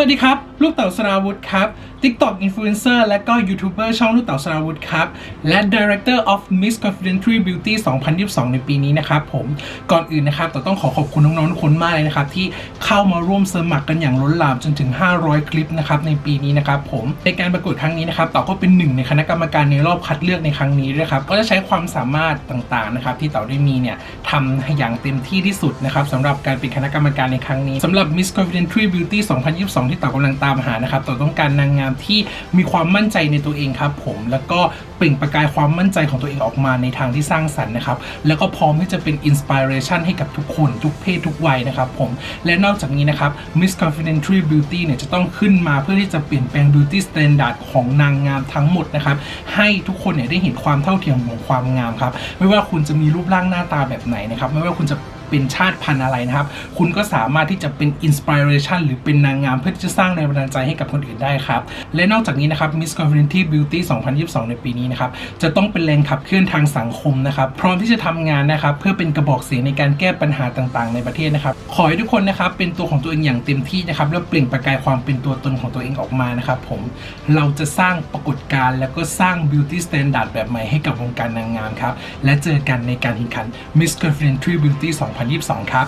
สวัสดีครับ ลูกเต๋าสราวุธครับ TikTok Influencer และก็ยูทูบเบอร์ช่องลูกเต๋าสราวุธครับ และ Director of Miss Confidential Beauty 2022 ในปีนี้นะครับผมก่อนอื่นนะครับต๋าต้องขอขอบคุณน้องๆทุกคนมากเลยนะครับ ที่เข้ามาร่วมสมัครกันอย่างล้นหลามจนถึง 500 คลิปนะครับในปีนี้นะครับผมในการประกวดครั้งนี้นะครับเต๋าก็เป็นหนึ่งในคณะกรรมการในรอบคัดเลือกในครั้งนี้ด้วยครับก็จะใช้ความสามารถต่างๆนะครับที่เต๋าได้มีเนี่ยทำให้อย่างเต็มที่ที่สุดนะครับสำหรับการเป็นคณะกรรมการในครั้งนี้สำหรับ Miss Confidential Beauty 2022 ที่เต๋ากำลังตามหานะครับเต๋าต้องการนางงามที่มีความมั่นใจในตัวเองครับผมแล้วก็เปล่งประกายความมั่นใจของตัวเองออกมาในทางที่สร้างสรรค์นะครับแล้วก็พร้อมที่จะเป็นอินสปิเรชันให้กับทุกคนทุกเพศทุกวัยนะครับผมและนอกจากนี้นะครับ Miss Confidential Beauty เนี่ยจะต้องขึ้นมาเพื่อที่จะเปลี่ยนแปลง Beauty Standard ของนางงามทั้งหมดนะครับให้ทุกคนเนี่ยได้เห็นความเท่าเทียมของความงามครับไม่ว่าคุณจะมีรูปร่างหน้าตาแบบไหนนะครับไม่ว่าคุณจะ เป็นชาติพันธุ์อะไรนะครับ คุณก็สามารถที่จะเป็นอินสปิเรชันหรือเป็นนางงามเพื่อที่จะสร้างแรงบันดาลใจให้กับคนอื่นได้ครับ และนอกจากนี้นะครับ Miss Confidential Beauty 2022 ในปีนี้นะครับ จะต้องเป็นแรงขับเคลื่อนทางสังคมนะครับ พร้อมที่จะทำงานนะครับ เพื่อเป็นกระบอกเสียงในการแก้ปัญหาต่างๆ ในประเทศนะครับ ขอให้ทุกคนนะครับเป็นตัวของตัวเองอย่างเต็มที่นะครับแล้วเปล่งประกายความเป็นตัวตนของตัวเองออกมานะครับผมเราจะสร้างปรากฏการณ์แล้วก็สร้าง beauty standard แบบใหม่ให้กับวงการนางงามครับและเจอกันในการแข่งขัน Miss Confidential Beauty 2022 ครับ